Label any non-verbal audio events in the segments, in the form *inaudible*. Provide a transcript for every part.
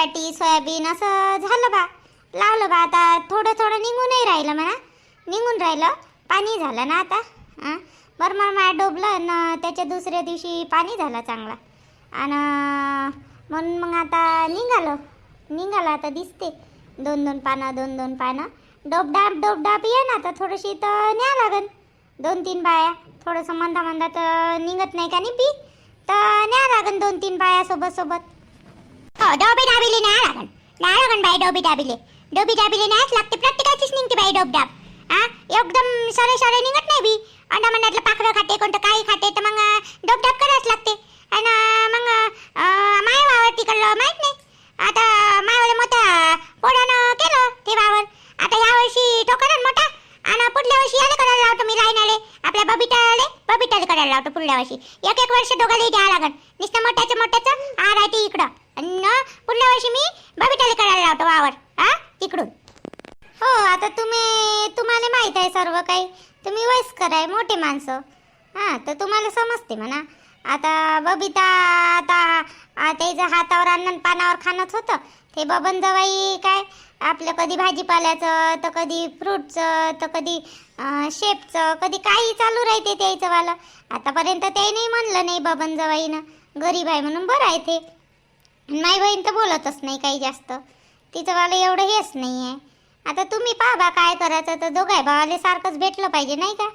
Patty soybean असं झालं बा. लावलं बा आता थोडं थोडं निघूनही राहिलं म्हणा. निघून राहिलं पाणी झालं ना आता. हां? बरं मग माय डोबलं ना त्याच्या दुसऱ्या दिवशी पाणी झालं चांगला. आणि म्हणून मग आता निघालो. निघालं आता दिसते. दोन दोन पानं दोन दोन पानं. डोबडाप डोबडाप ये ना आता थोडीशी तर न्या लागन. दोन तीन बाया थोडंसं मंदा मंदा तर निघत नाही का नाही पी तर न्या लागन दोन तीन बाया सोबत सोबत. डोबी डाबिले न्या लागन. न्या लागन बाई डोबी डाबिले डोबी डाबिले न्याच लागते प्रत्येकाचीच निघते बाई डोबडाप हा एकदम सरे सरे निघत नाही बी. अंडा मंडातलं पाखरं खाते कोणतं काही खाते तर मग डोबडाप करावंच लागते. आणि मग अं, माय वावर तिकडलं माहीत नाही. आता मायावाले मोठ्या पोरानं केलं ते वावर. आता या वर्षी तो करेल मोठा. आणि पुढल्या वर्षी याला करायला लावतो मी राहणारे आपल्या बबिटाले बबिताला करायला लावतो पुढल्या वर्षी. एक एक वर्ष दोघांना द्यावं लागन. नुसतं मोठ्याचं मोठ्याचं. आ राहते इकडं. आणि पुढल्या वर्षी मी बबिताले करायला लावतो वावर हा? तिकडून हो आता तुम्ही तुम्हाला माहीत आहे सर्व काही. तुम्ही वयस्कर आहे मोठे माणसं. हां तर तुम्हाला समजते म्हणा. आता बबिता आता त्याचं हातावर अन्न पानावर खाणंच होतं ते बबन जवाई काय? आपलं कधी भाजीपाल्याचं तर कधी फ्रूटचं तर कधी शेपचं कधी काही चालू राहते त्याचंवालं आतापर्यंत ते नाही म्हणलं नाही बबन जवाईनं गरीब आहे म्हणून बरं आहे ते. नाही बहीण तर बोलतच नाही काही जास्त. तिचं वालं एवढं हेच नाही आहे आता तुम्ही पाहा काय करायचं तर दोघाय भावाले सारखंच भेटलं पाहिजे नाही का?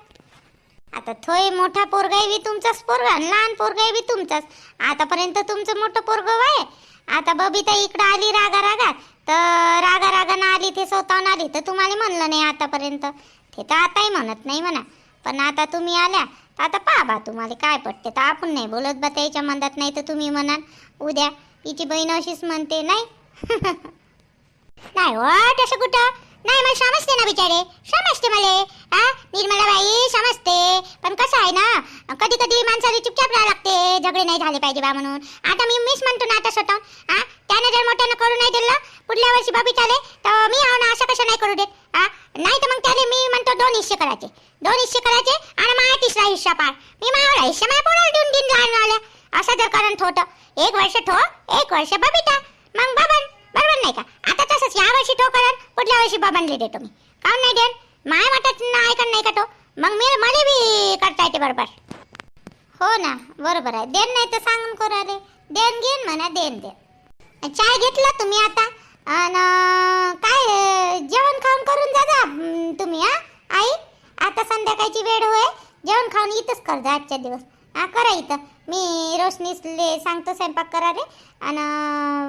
आता थोय मोठा पोरगाय बी तुमचाच पोरगा आणि लहान पोरगाय बी तुमचाच. आतापर्यंत तुमचं मोठं पोरग आहे आता बबिता इकडं आली रागा रागा तर रागा ना आली ते स्वतःहून आली तर तुम्हाला म्हणलं नाही आतापर्यंत. ते तर आताही म्हणत नाही म्हणा. पण आता तुम्ही आल्या तर आता पहा बा तुम्हाला काय पटते. तर आपण नाही बोलत बा त्याच्या मनात नाही तर तुम्ही म्हणाल उद्या तिची बहीण अशीच म्हणते नाही? *laughs* नाही हो तसं कुठं? नाही मला समजते ना बिचारे. समजते मला. हा निर्मला बाई समजते. पण कसं आहे ना कधी कधी माणसाला चुपचाप राहावं लागते. झगडे नाही झाले पाहिजे बा म्हणून. आता मी मीच म्हणतो ना आता स्वतः. हा त्यानं जर मोठ्यानं करू नाही दिलं पुढल्या वर्षी बाबी चाले तर मी आहो ना असं कसं नाही करू देत. हा नाही तर मग त्याने मी म्हणतो दोन हिस्से करायचे. दोन हिस्से करायचे आणि माझा तिसरा हिस्सा पार मी माझा हिस्सा माझ्या पोराला देऊन दिन लहान आल्या असं जर कारण ठोतं एक वर्ष ठो एक वर्ष बबिता. मग बबन बरोबर नाही का? आता तसंच या वर्षी ठो करण पुढल्या वर्षी बाबांना देतो मी. काऊन नाही देन माय वाटत ऐकत नाही का तो? मग मी मला बी करता येते बरोबर. हो ना बरोबर आहे. देन नाही तर सांगून करू आले देन घेईन म्हणा देन देन. चाय घेतला तुम्ही आता? आणि काय जेवण खाऊन करून जा जा तुम्ही हा? आई आता संध्याकाळची वेळ होय. जेवण खाऊन इथंच कर जा आजच्या दिवस. हा करा इथं. मी रोशनीसले सांगतो स्वयंपाक करा रे आणि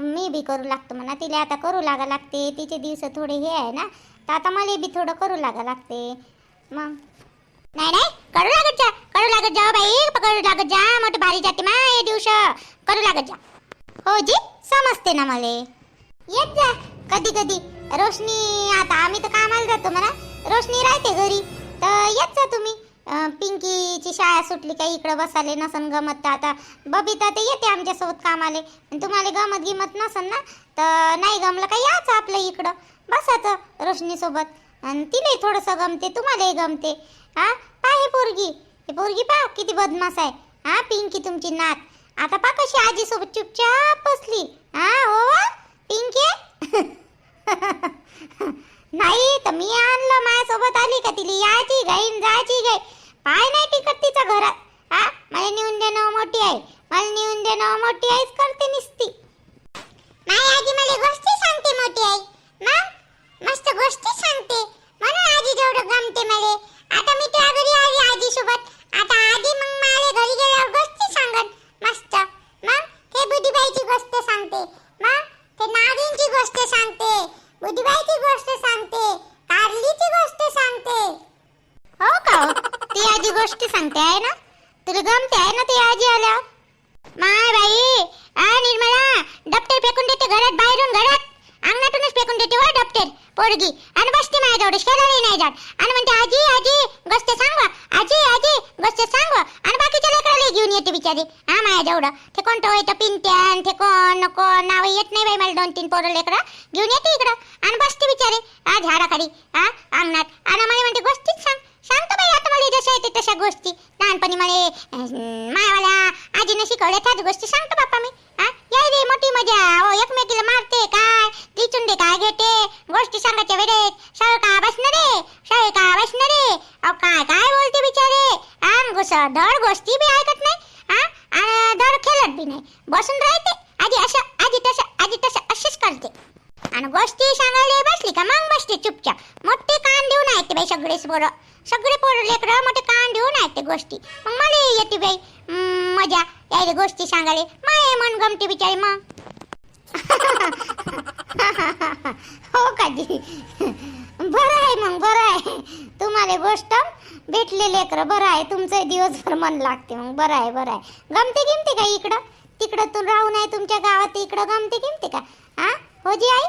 मी बी करू लागतो म्हणा. तिला आता करू लागा लागते. तिचे दिवस थोडे हे आहे ना. तर आता मला बी थोडं करू लागा लागते. मग. नाही नाही. करू लागत जा. करू लागत जा बाई. करू लागत जा. मोठं भारी जाते मा हे दिवस. करू लागत जा. हो जी समजते ना मला. येत जा. कधी कधी. रोशनी आता आम्ही तर कामाला जातो म्हणा. रोशनी राहते घरी. तर येत जा तुम्ही. पिंकीची शाळा सुटली का इकडं बसाले नसन गमत. तर आता बबिता ते येते आमच्यासोबत कामाले. आणि तुम्हाला गमत गिमत नसन ना? तर नाही गमलं का याच आपलं इकडं. बसायचं रोशनीसोबत. आणि तिलाही थोडंसं गमते तुम्हालाही गमते. हा? पाहे पोरगी. हे पोरगी पा किती बदमास आहे. हा पिंकी तुमची नात. आता पा कशी आजीसोबत चुपचाप बसली. हा हो पिंकी? *laughs* नाही तर मी आणलं माझ्यासोबत आली का तिला? यायची गाईन जायची गाई पाय नाही टिकत तिच्या घरात. हा मला नेऊन देणं मोठी आहे मला नेऊन देणं मोठी आईच करते निसती. नाही आजी मला गोष्टी सांगते मोठी आई. मग? मस्त गोष्टी सांगते. हा झाडाखाली. हा अंगणात. आणि मला म्हणते गोष्टीच सांग. सांगतो बाई आता मला जशा येते तशा गोष्टी. लहानपणी मला मायावाल्या आजीनं शिकवल्या त्याच गोष्टी सांगतो बाप्पा मी. हा याय रे मोठी मजा. हो एकमेकीला मारते काय? त्रिचुंडे काय घेते? गोष्टी सांगायच्या वेळेत. शाळे का बसणं रे? शाळे का बसणं रे? अहो काय काय बोलते बिचारे? आम घुस धड गोष्टी बी ऐकत नाही. हा धड खेळत बी नाही. बसून राहते. आजी असं आजी तसं आजी तसं अशीच करते. आणि गोष्टी सांगायला बसली का? मग बसते चुपचाप. मोठे कान देऊन ऐकते बाई सगळेच पोरं. सगळे पोरं लेकरं मोठे कान देऊन ऐकते गोष्टी. मग मला येते बाई. मजा. यायले गोष्टी सांगायला. माय मन गमते बिचारी मग. *laughs* हो का जी? बरं आहे मग बरं आहे. तुम्हाला गोष्ट भेटले लेकर बरं आहे. तुमचं दिवसभर मन लागते मग. बरं आहे बरं आहे. गमते गिमते का इकडं? तिकडं तू राहून आहे तुमच्या गावात इकडं गमते गिमते का? हा? हो जी आई.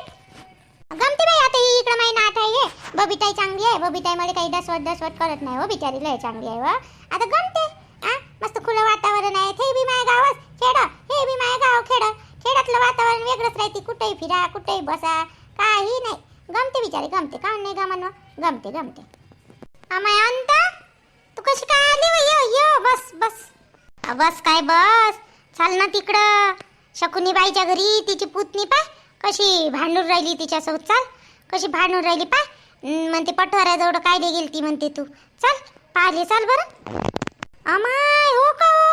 गमते बाई आता ही इकडं माही नाट आहे बबिताई चांगली आहे. बबिताई मध्ये काही दसवट दसवट करत नाही हो बिचारी लय चांगली आहे वा आता गमते. आ? मस्त खुलं वातावरण आहे. ते बी माय गावात खेड. हे बी माय गाव खेड. खेडातलं वातावरण वेगळंच राहते. कुठेही फिरा कुठेही बसा. काही नाही. गमते बिचारी गमते. का नाही गमन हो. गमते गमते. अमाय अंत तू कशी काय आली यो यो बस बस. बस काय बस. चाल ना तिकडं. शकुनी बाईच्या घरी तिची पुतणी पाय. कशी भांडून राहिली तिच्यासोबत? चाल कशी भांडून राहिली पाय. म्हणते पटवाऱ्याजवळ काय दे गेली ती म्हणते तू. चल पाहिले चाल बरं. अमाय हो का हो?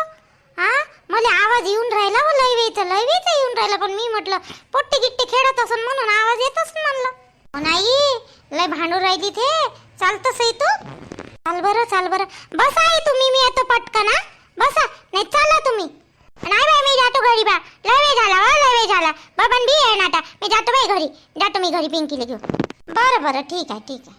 हा? मला आवाज येऊन राहिला हो लयवेचा लयवेचा येऊन राहिला पण मी म्हटलं पोट्टे गिट्टे खेळत असून म्हणून आवाज येत असून म्हणलं. हो नाही लय भांडून राहिली ते. चालतस आहे तू. चाल बरं चाल बरं. बसा आहे तुम्ही मी येतो पटकन हा. बसा नाही चला तुम्ही. नाही बाई मी जातो घरी बा. लय वेळ झाला हो लय वेळ झाला. बाबन बी आहे ना आता. मी जातो बाई घरी. जातो मी घरी पिंकीला घेऊन. बरं बरं ठीक आहे ठीक आहे.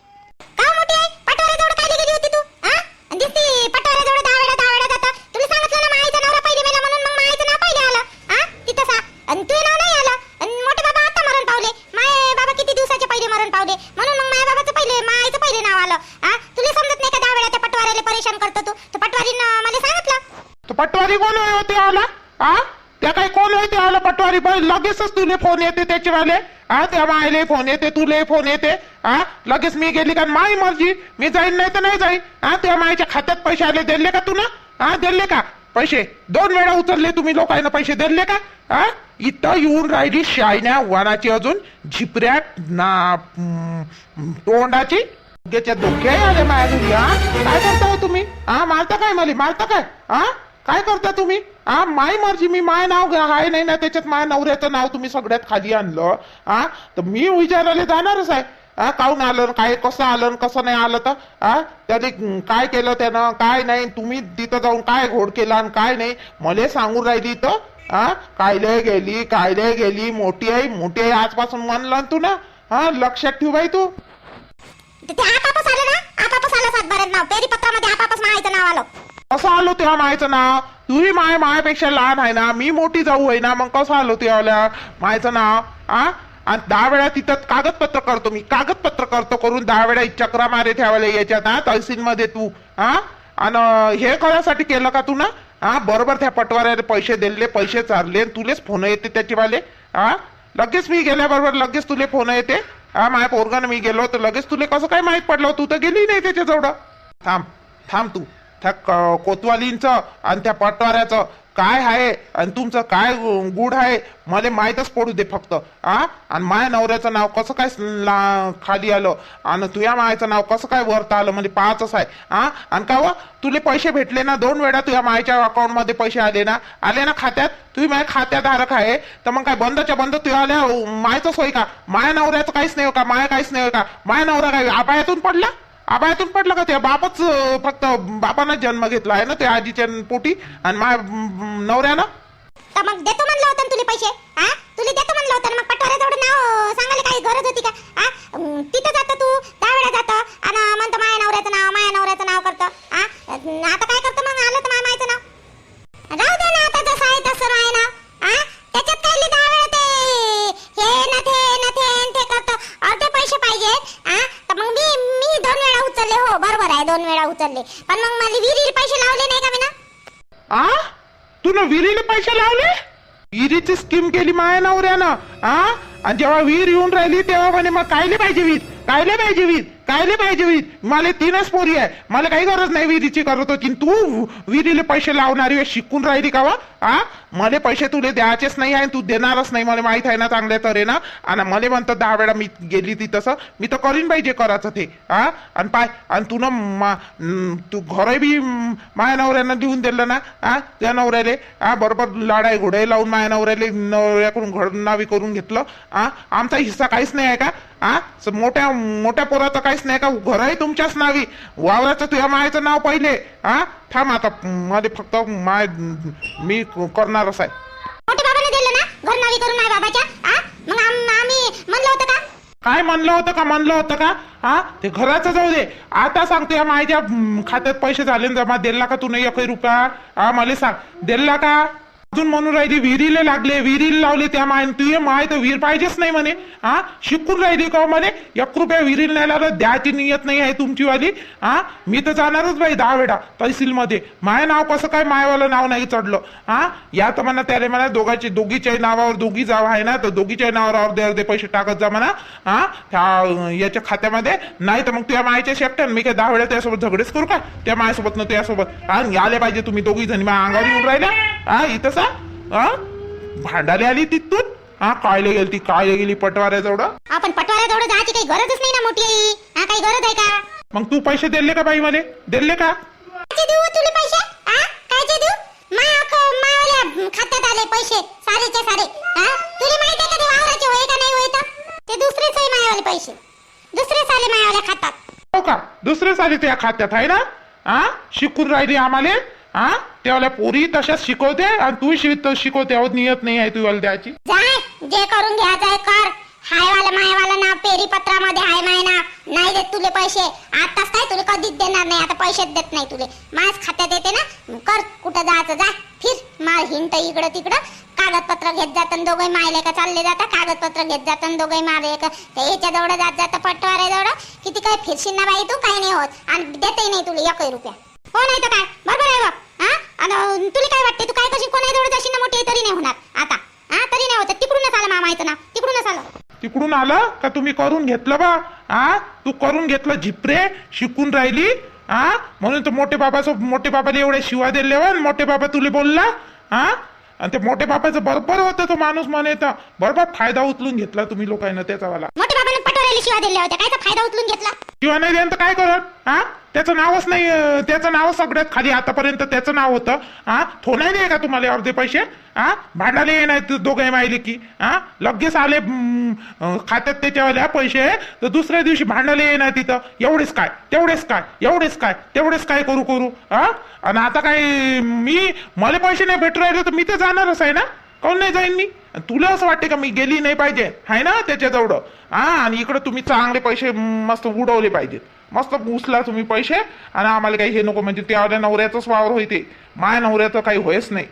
का मोठी आहे? पटवाऱ्याजवळ काय गेली होती तू? हा दिसती पटोऱ्या जवळ दहा वेळा जाता तुला सांगितलं ना माईचं नवरा पहिले मेला म्हणून मग माईचं नाव पहिले आलं हा तिथं सा आणि तुझं नाव नाही आलं आणि मोठे बाबा आता मरण पावले माय बाबा किती दिवसाचे पहिले मरण पावले म्हणून मग माय बाबाचं पहिले माईचं पहिले नाव आलं हा तुला समजत नाही का दहा वेळा त्या पटवाऱ्याला परेशान करतो तू तर पटवारीनं मला सांगितलं तो पटवारी कोण आहे होते आला हा त्या काही कोण आहे ते बाई लगेचच तुले फोन येते त्याचे हा त्या मायले फोन येते तुले फोन येते. हा लगेच मी गेली का माई मर्जी. मी जाईन नाही तर नाही जाईन. हा त्या मायच्या खात्यात पैसे आले दिले का तुला? हा दिले का? पैसे. दोन वेळा उचलले तुम्ही लोकांना पैसे दिले का? हा इथं येऊन राहिली शायन्या वनाची अजून झिपऱ्या ना तोंडाची. त्याच्या धोके आले माझ्या काय करता तुम्ही? हा मारता काय मला? मारता काय? हा? काय करता तुम्ही? हा माय मर्जी मी माय नाव घ्या. हाय नाही ना त्याच्यात माय नवऱ्याचं नाव तुम्ही सगळ्यात खाली आणलं. हा तर मी विचारायला जाणारच आहे. हा काहून आलं काय कसं आलं कसं नाही आलं तर? हा त्याने काय केलं त्यानं? काय नाही तुम्ही तिथं जाऊन काय घोड केला आणि काय नाही? मला सांगून राहिली तर? हा कायले गेली कायले गेली मोठी आहे मोठी आहे आजपासून म्हणलं तू ना? हा लक्षात ठेव बाई तू. ते ते आलं ना? आपापस आलं सातबाऱ्यात नाव. पेरी पत्रामध्ये आपापस माईचं नाव आलं. कसं आलो तेव्हा मायचं नाव तुही माय मायापेक्षा लहान आहे ना? मी मोठी जाऊ आहे ना? मग कसं आलो तेव्हा मायचं नाव आ? आणि दहा वेळा तिथं कागदपत्र करतो मी. कागदपत्र करतो करून दहा वेळा चक्रा मारे ठेवायला याच्यात हा तहसील मध्ये तू हा आणि हे करायसाठी केलं का तू ना? हा बरोबर त्या पटवाऱ्याने पैसे दिले पैसे चालले तुलेच फोन येते त्याचेवाले हा लगेच मी गेल्याबरोबर लगेच तुले फोन येते. हा माझ्या पोरगानं मी गेलो तर लगेच तुले कसं काय माहीत पडलं? तू तर गेली नाही त्याच्याजवळ. थांब थांब तू. त्या क- कोतवालींचं आणि त्या पटवाऱ्याचं काय आहे आणि तुमचं काय गुड आहे मला माहीतच पडू दे फक्त आ? आणि माया नवऱ्याचं नाव कसं काय ला- खाली आलं? आणि तुझ्या मायाचं नाव कसं काय वरता आलं? म्हणजे पाचच आहे आ? आणि का व तुले पैसे भेटले ना दोन वेळा तुझ्या मायाच्या अकाउंटमध्ये पैसे आले ना? आले ना खात्यात? तुम्ही माझ्या खात्याधारक आहे तर मग काय बंदच्या बंद तुझ्या आल्या? मायचं सोय का? माया नवऱ्याचं काहीच नाही हो का? माया काहीच नाही हो का? माया नवरा काय आबायातून पडला? आबायातून पडलं का ते? बापच फक्त बापानं जन्म घेतला आहे ना त्या आजीच्या पोटी आणि मा नवऱ्यानं? तर मग देतो म्हणलं होतं ना तुले पैसे हा तुले देतो म्हणलं होतं ना मग पटवाऱ्याजवळ नाव सांगायला काही गरज होती का? हा अं, तिथं जातं तू दहा वेळा जातं आणि म्हणतो माया नवऱ्याचं नाव माया नवऱ्याचं नाव करतं हा आता काय करतं उचलले पण मग मला विहिरीला पैसे लावले नाही का मी ना आ? तू ना विहिरीला पैसे लावले? विहिरीची स्कीम केली माया नवऱ्यानं आ? आणि जेव्हा विहीर येऊन राहिली तेव्हा म्हणे मग कायले पाहिजे वीज कायले पाहिजे वीज कायले पाहिजे वीज? मला तीनच पोरी आहे. मला काही गरज नाही विहिरीची करत होती तू विहिरीला पैसे लावणारी शिकून राहिली का वा? आ? मला पैसे तुले द्यायचेच नाही आहे तू देणारच नाही. मला माहीत आहे ना चांगल्या तऱ्हेनं. आणि मला म्हणतं दहा वेळा मी गेली ती तसं. मी तर करीन पाहिजे करायचं ते. हा आणि पाय आणि तू ना तू घरही बी माया नवऱ्यानं लिहून दिलं ना? हा त्या नवऱ्याले? हा बरोबर लाडाई घोडाई लावून माया नवऱ्याले नवऱ्याकडून घडनावी करून घेतलं. हा आमचा हिस्सा काहीच नाही आहे का? हा स- मोठ्या मोठ्या पोराचं काहीच नाही का? घरही तुमच्याच नावी. वावराचं तुझ्या मायचं नाव पहिले. हा थांब आता मध्ये फक्त माय मी करणारच आहे. घर माझ्या आ? काय म्हणलं होतं का? म्हणलं होतं का? हा ते घराचं जाऊ दे. आता सांगते माझ्या हम्म, खात्यात पैसे झाले ना जमा. दिला का तू नाही एक रुपया. हा मला सांग. दिला का अजून म्हणून राहिली विहिरीला लागले विहिरीला लावले त्या माय तुझे माय तर विहीर पाहिजेच नाही म्हणे. हा शिकून राहिली का हो म्हणे? एक रुपया विहिरीला नाही लागलं द्यायची नियत नाही आहे तुमची वाली हा मी तर जाणारच बाई दहा वेळा तहसीलमध्ये. माय नाव कसं काय मायवालं नाव नाही चढलं. हा या तर म्हणा त्याने म्हणा दोघांची दोघीच्या नावावर दोघी जावं आहे ना तर दोघीच्या नावावर अर्धे अर्धे पैसे टाकत जा म्हणा. हा त्या याच्या खात्यामध्ये. नाही तर मग तुझ्या मायच्या शेपट्यान मी काय दहा वेळा त्यासोबत झगडेच करू का? त्या मायासोबत न त्यासोबत. आणि आले पाहिजे तुम्ही दोघी जणी अंगावर येऊन राहिल्या. हा इथं सा. हा? भांडाले आली तिथून? हा कायले गेली ती काय गेली पटवाऱ्याजवळ? आपण पटवाऱ्या जवळ जायची काही गरजच नाही ना मोठी आई. हा काही गरज आहे का? मग तू पैसे दिले का बाई मला? दिले का? कायचे देऊ तुले पैसे? हा? कायचे देऊ? मा मावाल्या खात्यात आले पैसे सारेचे सारे. हा? तुला माहिती आहे का ते वावराचे होय का नाही होय तर? ते दुसरेच आहे मायावाले पैसे. दुसरेच आले मायावाल्या खात्यात. हो का? दुसरे साली तुझ्या खात्यात आहे ना? हा? शिकून राहिली आम्हाला? हा त्यावेळेला पोरी तशाच शिकवते आणि तू शिक शिकवते. अहो नियत नाही आहे तुला द्यायची. जाय जे करून घ्यायचं आहे कर. हायवाला मायवाला नाव पेरी पत्रामध्ये हाय माय नाव नाही देत तुले पैसे. आताच काय तुले कधीच देणार नाही. आता पैसेच देत नाही तुले. माझ्याच खात्यात येते ना. कर कुठं जायचं जा. फिर. मार हिंट इकडं तिकडं. कागदपत्र घेत जातात दोघे मायले का चालले जातात कागदपत्र घेत जातात दोघे मारे का ते याच्या जवळ जात जातं पटवारे जवळ. किती काय फिरशील ना बाई तू? काही नाही होत. आणि देते नाही तुला एकही रुपया. हो नाही तर काय? आणि तुला काय वाटते तू काय कशी कोणा जवळ जाशील ना मोठी तरी नाही होणार. आता हा तरी नाही होत. तिकडूनच आलं मामायचं नाव तिकडूनच आलं. तिकडून आलं? का तुम्ही करून घेतलं बा? हा? तू करून घेतलं झिपरे शिकून राहिली? हा? म्हणून तर मोठे बाबाचं मोठे बाबाला एवढ्या शिवा दिले व मोठे बाबा तुले बोलला. हा? आणि ते मोठे बाबाचं बरोबर होतं तो माणूस म्हणे तर. बरोबर फायदा उचलून घेतला तुम्ही लोकांना त्याचा वाला. मोठ्या बाबाने पटोऱ्याला शिवा दिल्या होत्या. कायचा फायदा उचलून घेतला? किंवा नाही द्यान तर काय करत? हा? त्याचं नावच नाही अं, त्याचं नाव सगळ्यात खाली आतापर्यंत त्याचं नाव होतं. हा थो नाही का तुम्हाला अर्धे पैसे? हा भांडाले येणार दोघे माहिले की. हा लगेच आले हम्म, अं, खात्यात त्याच्यावाल्या पैसे. तर दुसऱ्या दिवशी भांडाले येणार तिथं. एवढेच काय तेवढेच काय एवढेच काय तेवढेच काय करू करू. हा आणि आता काय मी मला पैसे नाही भेटू राहिले तर मी तर जाणारच आहे ना? काऊन नाही जाईन मी? तुला असं वाटते का मी गेली नाही पाहिजे? आहे ना त्याच्याजवळ. हा आणि इकडे तुम्ही चांगले पैसे मस्त उडवले पाहिजेत. मस्त उचला तुम्ही पैसे. आणि आम्हाला काही हे नको म्हणजे त्या नवऱ्याचंच वावर होते माया नवऱ्याचं काही होयच नाही.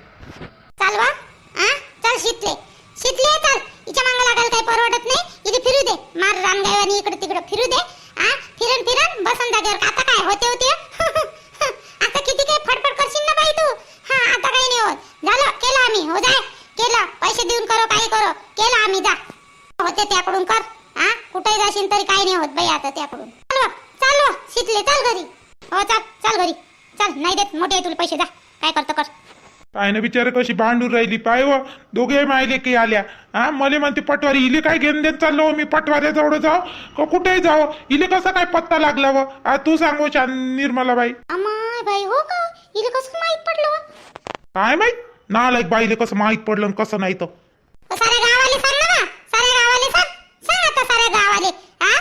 चाल वा. हा चल शिकले. शिकले चल. हिच्या मागं लागायला काही परवडत नाही. इथे फिरू दे. मार रानगावानी इकडे तिकडे. फिरू दे. हा फिरन फिरन बसन जागेवर. आता काय? होते होते. *laughs* आता किती काही फडफड करशील ना बाई तू? हा आता काही नाही होत. झालं केलं आम्ही. हो जाय. केलं. पैसे देऊन करो काही करो. केलं आम्ही जा. होते त्याकडून कर. हा कुठे जाशील तरी काही नाही होत बाई आता त्याकडून. चालव शिकले चल घरी. हो चल चल घरी. चल नाही देत मोठे आहे तुला पैसे जा. काय करतो कर. काय ना बिचारे कशी भांडून राहिली पाय व दोघे मायले की आल्या. हा मला म्हणते पटवारी इले काय घेऊन देत चाललो मी? पटवाऱ्याजवळ जाऊ? का कुठेही जाऊ? इले कसा काय पत्ता लागला व आ, तू सांगू छान निर्मला बाई अमाय बाई हो का? हिला कसं माहीत पडलं? काय माहीत? नालायक बाईले कसं माहीत पडलं आणि कसं नाही तर. साऱ्या गावाले सांग ना बा. साऱ्या गावाले सांग सांग आता साऱ्या गावाले हा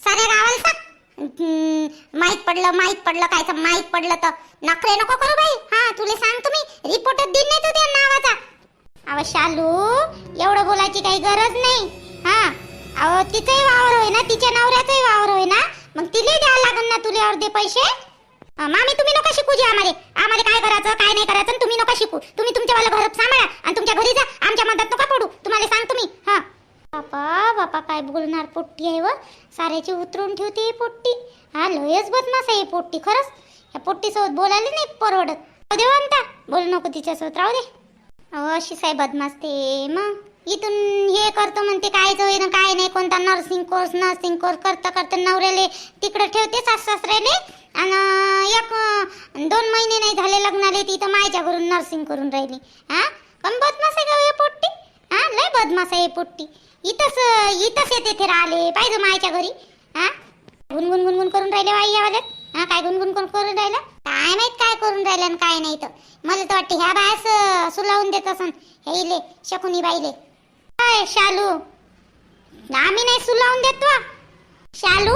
साऱ्या गावाले सांग हम्म, माहीत पडलं माहीत पडलं काय माहीत पडलं तर. नखरे नको करू बाई. हा तुले सांगतो मी. रिपोर्ट दिन नाही तू त्या नावाचा. अव शालू एवढं बोलायची काही गरज नाही. हा. अहो तिचंही वावर होय ना तिच्या नवऱ्याचंही वावर होय ना मग तिले द्यावं लागेल ना तुले अर्धे पैसे? मामी तुम्ही नका शिकू जे आम्हाला. आम्हाला काय करायचं काय नाही करायचं तुम्ही नका शिकू. तुम्ही तुमच्यावाला घर सांभाळा आणि तुमच्या घरी जा. आमच्या मदत नका पडू. तुम्हाला सांगतो तुम्ही हा. बापा बापा काय बोलणार पोट्टी आहे व? साऱ्याची उतरून ठेवते ही पोट्टी. हा लयच बदमाश आहे पोट्टी खरंच? या पोट्टीसोबत बोलायला नाही परवडत. राहू दे म्हणता बोलू नको तिच्यासोबत राहू दे. अशी साहेब बदमाश ते मग? इथून हे करतो म्हणते काय होईना काय नाही कोणता नर्सिंग कोर्स नर्सिंग कोर्स करता करता नवऱ्याले तिकडे ठेवते सास सासऱ्याले. आणि एक दोन महिने नाही झाले लग्नाले ती तर मायच्या घरून नर्सिंग करून राहिली. हा? पण बदमाश आहे का हो हे पोट्टी? बदमाश आहे पोट्टी. इथंच इथंच येते ते राहिले. पाहिजे मायच्या घरी. हा? गुनगुन गुनगुन करून राहिले बाई यावाल्यात हा काय गुनगुन करून करून राहिलं? काय माहीत काय करून राहिलं आणि काय नाही तर. मला तर वाटते ह्या बायास सुलावून देत असन. हे इले शकुनी बाईले. काय शालू? आम्ही नाही सुलावून देत वा. शालू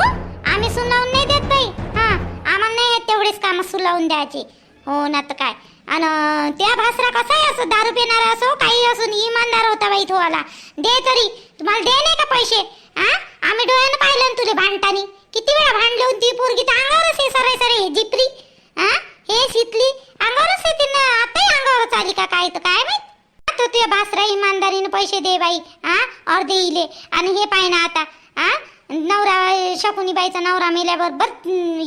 आम्ही सुलावून नाही देत बाई. हा आम्हाला नाही येत तेवढेच काम सुलावून द्यायचे. हो ना तर काय. आणि त्या भासरा कसा आहे असं दारू पिणारा? असो काही असून इमानदार होता बाई तो आला. दे तरी. तुम्हाला दे नाही का पैसे? हा आम्ही डोळ्यानं पाहिलं ना तुले भांडतानी. किती वेळा भांडले होती ती पोरगी? तर अंगावरच हे सरे सरे हे जिपरी. हा हे शितली. अंगावरच येते ना आताही अंगावरच आली का काय? तर काय माहीत? तो तुझ्या भासरा इमानदारीने पैसे दे बाई. हा अर्धे इले. आणि हे पाय ना आता. हा नवरा शकुनी बाईचा नवरा मेल्याबरोबर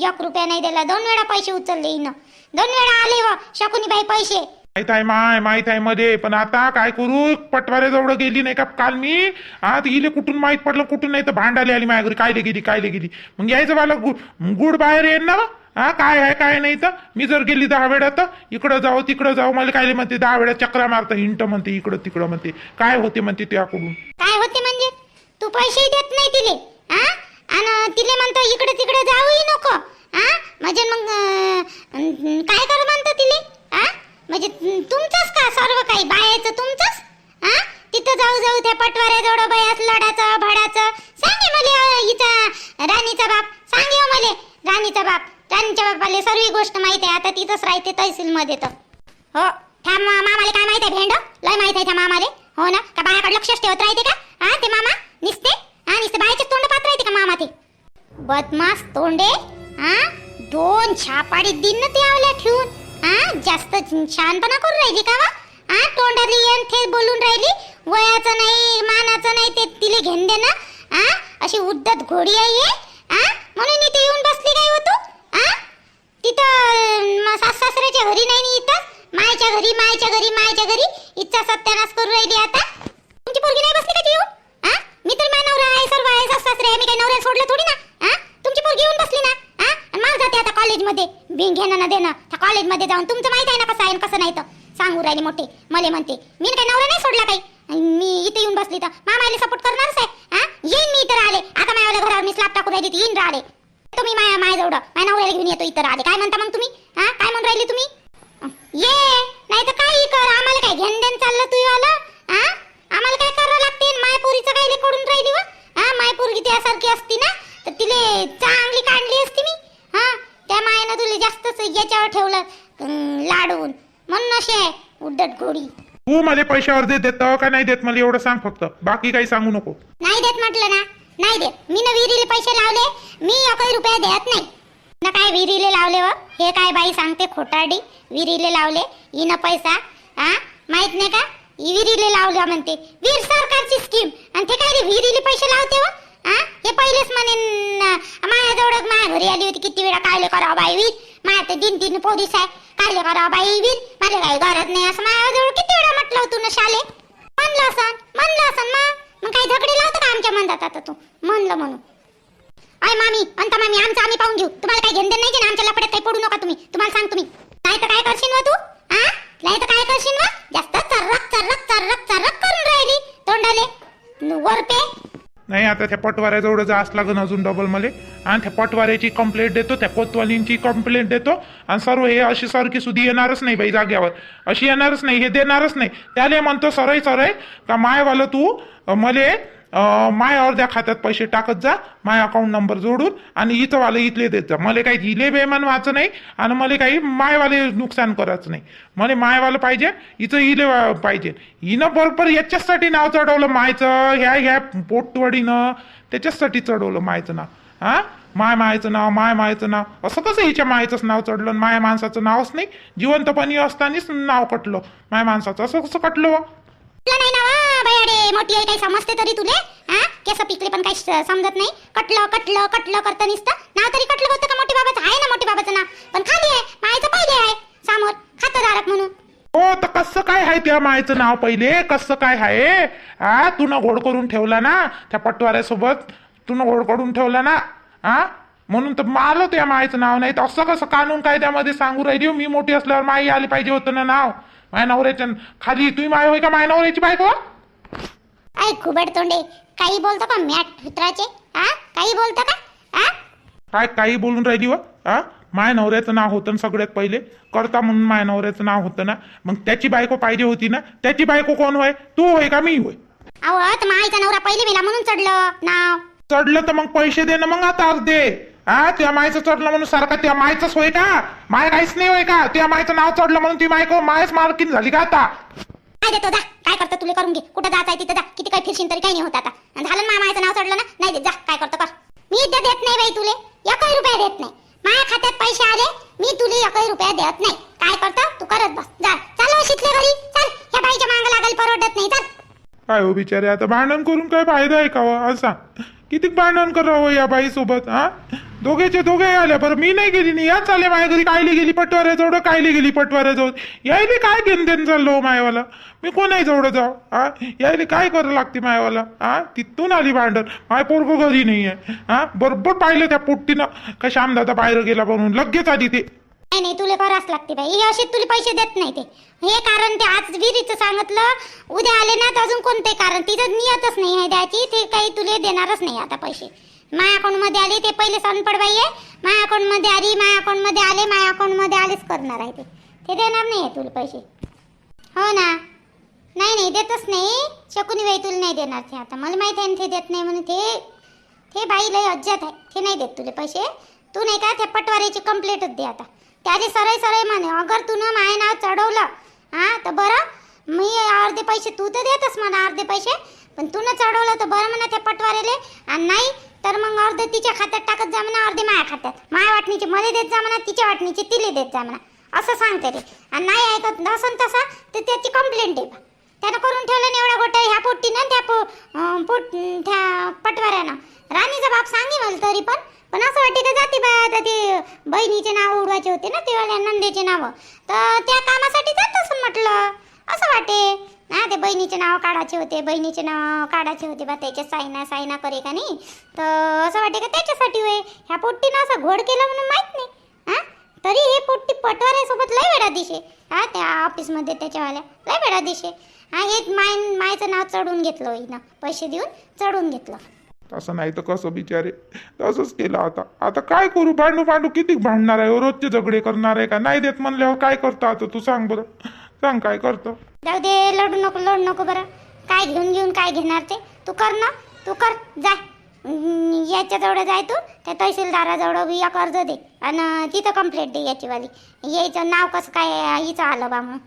एक रुपया नाही दिला. दोन वेळा पैसे उचलले हिनं. दोन वेळा आले व शकुनी बाई पैसे. माहीत आहे माय माहीत आहे मध्ये पण आता काय करू? पटवारे जवळ गेली नाही का काल मी? तर इले कुठून माहीत पडलं कुठून नाही तर भांडायला आली माझ्या घरी कायले गेली कायले गेली. मग यायचं मला गु- गुड बाहेर येईन ना हा काय आहे काय नाही तर? मी जर गेली दहा वेळा तर? इकडं जाऊ तिकडं जाऊ मला काय म्हणते दहा वेळा चक्रा मारतं हिंट म्हणते इकडं तिकडं म्हणते. काय होते म्हणते त्याकडून काय होते म्हणजे? तू पैसे देत नाही तिले हा? आणि तिले म्हणतो इकडे तिकडे जाऊही नको. हा म्हणजे मग काय करू म्हणतो तिले? हा म्हणजे तुमचंच का सर्व काही? बायाचं तुमचंच? हा तिथं जाऊ जाऊ त्या पटवाऱ्याजवळ बयास लढाचं भडाचं. सांगे मले हिचा राणीचा बाप. सांगे हो मले राणीचा बाप. राणीच्या बापाले सर्व गोष्ट माहीत आहे. आता तिथंच राहते तहसीलमध्ये तर. हो. त्या मामाले काय माहीत आहे भेंड? लय माहीत आहे त्या मामाले. हो ना? का बायाकडे लक्षच ठेवत राहते का? हा ते मामा? निसते? हा निसते? बायाचे तोंड पात्र राहते का मामा ते? बदमास तोंडे? आ? दोन छापाडी दिन ते आवल्या ठेवून. आ? जास्त छानपणा करून राहिली का वा? आ? तोंडाली येन थे बोलून राहिली. वयाचं नाही मानाचं नाही ते तिले घेऊन दे ना. आ? अशी उद्दत घोडी आहे आ? म्हणून इथे येऊन बसली काय हो तू? आ? तिथं सास सासऱ्याच्या घरी नाही इथं. मायच्या घरी मायच्या घरी मायच्या घरी. इच्छा सत्यानाश करून राहिली आता. तुमची पोरगी नाही बसली का ती येऊन? मी तर माझा नवरा आहे सर्व आहे सासरे आहे. मी काही नवऱ्याला सोडलं थोडी ना? आ? तुमची पोरगी येऊन बसली ना? हा ते आता कॉलेजमध्ये? बिन घेणं ना देणं. त्या कॉलेजमध्ये जाऊन तुमचं माहीत आहे ना कसं आहे कसं नाही तर? सांगू राहिले मोठे. मले म्हणते मी काही नवरा नाही सोडला काही? मी इथे येऊन बसली तर मामाला सपोर्ट करणारच आहे. हा? येईन मी इतर आले आता माझ्या घरावर मी स्लॅब टाकून राहिली येईन राहिले. तुम्ही माया माय जवळ माझ्या नवऱ्याला घेऊन येतो इतर आले काय म्हणता मग तुम्ही? हा? काय म्हणून राहिले तुम्ही? ये नाही तर काही कर. आम्हाला काय घेण देण चाललं तू आलं? हा? आम्हाला काय करावं लागते? मायपुरीचं काय कडून राहिली व? हा? मायपुरगी त्यासारखी असती ना? तर तिले चांगली काढली असती मी. हा? त्या मायनं तुला जास्तच याच्यावर ठेवलं अं, लाडून म्हणून अशी आहे उड्डट घोडी तू मला पैशावर दे देत का नाही देत? मला एवढं सांग फक्त. बाकी काही सांगू नको. नाही देत म्हटलं ना? नाही देत. मी ना विहिरीले पैसे लावले मी एकही रुपया देत नाही. ना काय विहिरीले लावले व? हे काय बाई सांगते खोटाडी विहिरीले लावले हिनं पैसा. हा माहीत नाही का? विहिरीले लावल्या म्हणते. वीर सरकारची स्कीम आणि ते काय रे विहिरीले पैसे लावते व? हा हे पहिलेच म्हणेन न- माझ्याजवळ माझ्या घरी आली होती किती वेळा कायले करावं बाई वीर माझ्या ते दिन तीन पोलीस आहे. कायले करावं बाई वीर मला काही गरज नाही असं माझ्याजवळ किती वेळा म्हटलं होतं ना शाले? म्हणलं असन म्हणलं असन मग मग काही झगडे लावतो का आमच्या मंदात आता तू? म्हणलं म्हणून. अय मामी अंता मामी आमचं आम्ही पाहून घेऊ. तुम्हाला काही घेणं नाही की ना आमच्या लपड्यात काही पडू नका तुम्ही तुम्हाला सांग तुम्ही नाही तर काय करशील वा तू हा नाही तर काय करशील वा जास्त चर्रक चर्रक चर्रक चर्रक करून राहिली तोंडाले न- वरपे नाही आता त्या पटवाऱ्याजवळ जास लागन अजून डबल मले. आणि त्या पटवाऱ्याची कंप्लेंट देतो त्या पोतवालींची कंप्लेंट देतो. आणि सर्व हे अशी सारखी सुधी येणारच नाही बाई जाग्यावर. अशी येणारच नाही हे देणारच नाही. त्याला म्हणतो सरय सरय का मायवालं तू मले अं, माय अर्ध्या खात्यात पैसे टाकत जा माय अकाउंट नंबर जोडून आणि इथं वाले इथले देत जा. मला काही इले बेमान व्हायचं नाही आणि मला काही मायवाले नुकसान करायचं नाही. मला मायवालं पाहिजे इथं इले पाहिजे. हिनं बरोबर याच्याचसाठी नाव चढवलं मायचं ह्या ह्या पोटवडीनं त्याच्याचसाठी चढवलं मायचं नाव. हा? माय मायचं नाव माय मायचं नाव. असं कसं हिच्या मायचंच नाव चढलं आणि माय माणसाचं नावच नाही? जिवंतपणी असतानाच नाव कटलं. माय माणसाचं असं कसं कटलं? तुला नाही ना बयाडे मोठी आहे काही समजते तरी तुले हा? केस पिकले पण काही समजत नाही. कटलं कटलं कटलं करतं निसतं. नाव तरी कटलं होतं का मोठी बाबाचं? आहे ना मोठी बाबाचं नाव. पण खाली आहे मायचं पहिले आहे समोर. खातंधारक म्हणून. हो तर कसं काय आहे त्या मायचं नाव पहिले? कसं काय आहे? हा तू ना घोड करून ठेवला ना त्या पटवाऱ्यासोबत तू ना घोड करून ठेवला ना हा? म्हणून तर आलं त्या मायचं नाव नाही. तर असं कसं कानून कायद्यामध्ये सांगू राहिली हो? मी मोठी असल्यावर माई आली पाहिजे होतं ना नाव. माझ्या नवऱ्याच्या खाली तुम्ही माय होय का माझ्या नवऱ्याची बायको? ऐ खुबड तोंडे काही बोलतो का मॅट फित्राचे हा काही बोलतो का? हा काय काही बोलून राहिली व हा माय नवऱ्याचं नाव होतं ना सगळ्यात पहिले. करता म्हणून माय नवऱ्याचं नाव होतं ना. मग त्याची बायको पाहिजे होती ना? त्याची बायको कोण होय? तू होय का मी होय? अहो तर माईचा नवरा पहिले मेला म्हणून चढलं नाव. चढलं तर मग पैसे दे ना मग आता अर्धे. हा त्या मायचं चढलं म्हणून सारखा त्या मायचंच होय का? माय काहीच नाही होय का? त्या मायचं नाव चढलं म्हणून ती मायको मायच मालकीन झाली का आता? काय देतो जा? काय करतो? तुला करून घे. कुठं जायचं आहे तिथं जा. किती काही फिरशील तरी काही नाही होत आता. आणि झालं ना मायचं नाव चढलं ना? नाही देत. जा काय करतो कर. मी इथं देत नाही बाई तुले. एकही रुपया देत नाही. माझ्या खात्यात पैसे आले. मी तुले एकही रुपया देत नाही. काय करतो? तू करत बस. जा. चल शिकले घरी. चल. ह्या बाईच्या मांग लागेल परवडत नाही. चल. काय हो बिचारे आता भांडण करून काय फायदा आहे का हो? असा किती भांडण करावं हो या बाईसोबत हा? दोघेचे दोघे आल्या बरं मी नाही गेली नाही याच आले माझ्या घरी कायली गेली पटवाऱ्याजवळ कायली गेली पटवाऱ्याजवळ यायले काय घेऊन देणं चाललो हो मी कोणाही जवळ जाऊ हा? यायले काय करावं लागते मायावाला? हा? तिथून आली भांडण. माय पोरगो घरी नाही आहे हा? बरोबर पाहिलं त्या पोट्टीनं. का श्यामदादा बाहेर गेला म्हणून लगेच आली ते. नाही नाही तुला करावंच लागते बाई. हे असे तुला पैसे देत नाही ते. हे कारण ते आज विहिरीचं सांगितलं. उद्या आले ना तर अजून कोणते कारण. तिचं नियतच नाही आहे द्यायची. ते काही तुला देणारच नाही आता पैसे. माझ्या अकाउंटमध्ये आले ते पहिले सनपड बाई आहे. माझ्या अकाउंटमध्ये आली माझ्या अकाउंटमध्ये आले माझ्या अकाउंटमध्ये आलेच करणार आहे ते. ते देणार नाही आहे तुला पैसे. हो ना? नाही नाही देतच नाही. शकून वेळ तुला नाही देणार ते आता. मला माहिती आहे ना ते देत नाही म्हणून ते ते बाई लय अज्जात आहे. ते नाही देत तुले पैसे. तू नाही का त्या पटवारीची कंप्लेंटच दे आता. त्याने सरळ सरळ म्हणे अगर तू ना नाव चढवलं हा तर बरं. मी अर्धे पैसे तू तर देतस म्हणा अर्धे पैसे पण तू ना चढवलं तर बरं म्हणा त्या पटवारेले. आणि नाही तर मग अर्धे तिच्या खात्यात टाकत जा म्हणा अर्धे माया खात्यात. माया वाटणीचे मध्ये देत जा म्हणा तिच्या वाटणीचे तिले देत जा म्हणा. असं सांगते रे. आणि नाही ऐकत नसन तसा तर त्याची कंप्लेंट दे त्यानं करून ठेवलं ना एवढा घोटाळा ह्या पोट्टीनं त्या पो पोट त्या पटवाऱ्यानं. राणीचा बाप सांगे मला तरी पण पण असं वाटते का जाते बा आता ते बहिणीचे नाव उडवायचे होते ना तेवाल्या नंदेचे नाव. तर त्या कामासाठी जात असं म्हटलं. असं वाटे. हा ते बहिणीचे नाव काढायचे होते बहिणीचे नाव काढायचे होते बा त्याच्या साईना साईना करे का नाही? तर असं वाटे का त्याच्यासाठी होय? ह्या पोट्टीनं असं घोड केलं म्हणून माहीत नाही. हा? तरी हे पोट्टी पटवाऱ्यासोबत लय वेळा दिशे. हा त्या ऑफिसमध्ये त्याच्यावाल्या लय वेळा दिशे. हा हे माय मायचं नाव चढून घेतलं हिनं. पैसे देऊन चढून घेतलं. तसं नाही तर कसं बिचारे? तसंच केलं आता. आता काय करू? भांडू भांडू किती भांडणार आहे? रोजचे झगडे करणार आहे का? नाही देत म्हणल्यावर काय करतो आता? तू सांग बरं. सांग काय करतो? जाऊ दे लढू नको लढू नको बरं. काय घेऊन घेऊन काय घेणार ते? तू कर ना तू कर जाय याच्याजवळ जाय तू त्या तहसीलदाराजवळ बी एक अर्ज दे. आणि तिथं कंप्लेंट दे याचीवाली. यायचं नाव कसं काय हिचं आलं बा म्हणून.